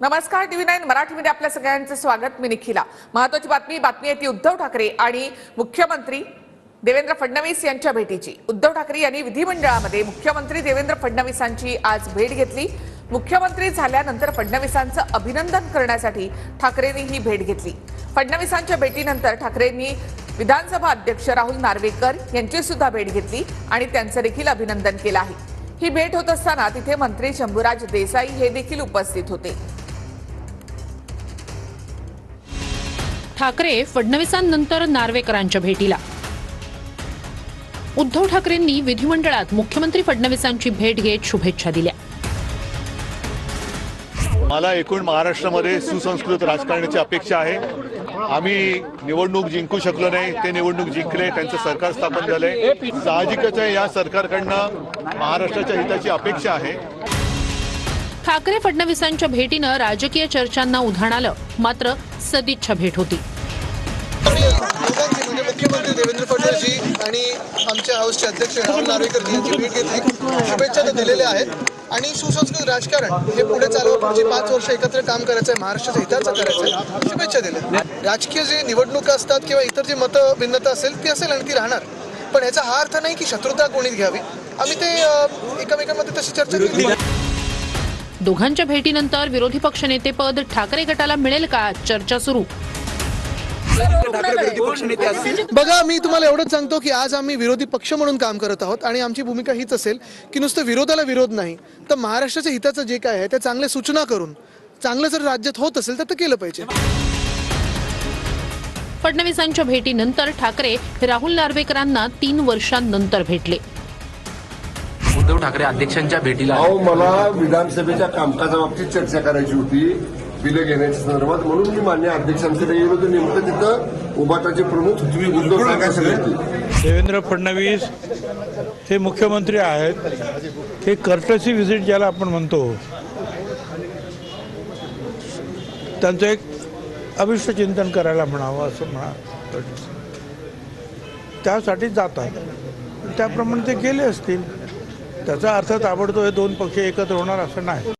नमस्कार TV nine मराठीमध्ये आपल्या सगळ्यांचं स्वागत. मी निखिला. महत्वाची बातमी बातमी आहे ती उद्धव ठाकरे आणि मुख्यमंत्री देवेंद्र फडणवीस यांच्या भेटीची. उद्धव ठाकरे यांनी विधिमंडळामध्ये मुख्यमंत्री देवेंद्र फडणवीसांची आज भेट घेतली. मुख्यमंत्री झाल्यानंतर फडणवीसांचं अभिनंदन करण्यासाठी ठाकरेंनी ही भेट घेतली. फडणवीसांच्या भेटीनंतर ठाकरेंनी विधानसभा अध्यक्ष राहुल नार्वेकर यांची सुद्धा भेट घेतली आणि त्यांचं देखील अभिनंदन केलं आहे. ही भेट होत असताना तिथे मंत्री शंभूराज देसाई हे देखील उपस्थित होते. ठाकरे फडणवीसांनंतर नार्वेकरांच्या भेटीला. उद्धव ठाकरेंनी विधिमंडळात मुख्यमंत्री फडणवीसांची भेट घेत शुभेच्छा दिल्या. मला एकूण महाराष्ट्रामध्ये सुसंस्कृत राजकारणाची अपेक्षा आहे. आम्ही निवडणूक जिंकू शकलो नाही ते निवडणूक जिंकले त्यांचं सरकार स्थापन झालंय. साहजिकच आहे या सरकारकडनं महाराष्ट्राच्या हिताची अपेक्षा आहे. ठाकरे फडणवीसांच्या भेटीनं राजकीय चर्चांना उधाण आलं. मात्र सदिच्छा भेट होती. म्हणजे मुख्यमंत्री देवेंद्र फडणवीस आणि आमच्या हाऊसचे अध्यक्ष राहुल नार्वेकर यांची भेट घेतली. शुभेच्छा तर दिलेल्या आहेत. आणि सुसंस्कृत राजकारण हे पुढे चालवा पुढची म्हणजे पाच वर्ष एकत्र काम करायचं आहे महाराष्ट्राच्या हिताचं करायचं आहे शुभेच्छा दिल्या. राजकीय जे निवडणुका असतात किंवा इतर जी मतं भिन्नता असेल ती असेल आणि ती राहणार. पण याचा हा अर्थ नाही की शत्रुता कोणीच घ्यावी. आम्ही ते एकमेकांमध्ये तशी चर्चा केली. दोघांच्या भेटीनंतर विरोधी पक्षनेतेपद ठाकरे गटाला मिळेल का? चर्चा सुरू. बघा मी तुम्हाला एवढंच सांगतो की आज आम्ही विरोधी पक्ष म्हणून काम करत आहोत आणि आमची भूमिका हीच असेल की नुसतं विरोधाला विरोध नाही तर महाराष्ट्राच्या हिताचं जे काय आहे ते चांगल्या सूचना करून चांगलं जर राज्यात होत असेल तर ते केलं पाहिजे. फडणवीसांच्या भेटीनंतर ठाकरे राहुल नार्वेकरांना तीन वर्षांनंतर भेटले. उद्धव ठाकरे अध्यक्षांच्या भेटीला आले. अहो मला विधानसभेच्या कामकाजाबाबतीत चर्चा करायची होती बिलं घेण्याच्या संदर्भात. म्हणून मी मान्य अध्यक्षांकडे गेलो होतो. नेमकं तिथं उभाटाचे प्रमुख तुम्ही उद्धव ठाकरे होते. देवेंद्र फडणवीस हे मुख्यमंत्री आहेत. हे कर्टसी व्हिजिट ज्याला आपण म्हणतो त्यांचं एक अभिष्ट चिंतन करायला म्हणावं असं म्हणा. त्यासाठी जातात त्याप्रमाणे ते गेले असतील. त्याचा अर्थ ताबडतोब हे दोन पक्ष एकत्र होणार असं नाही.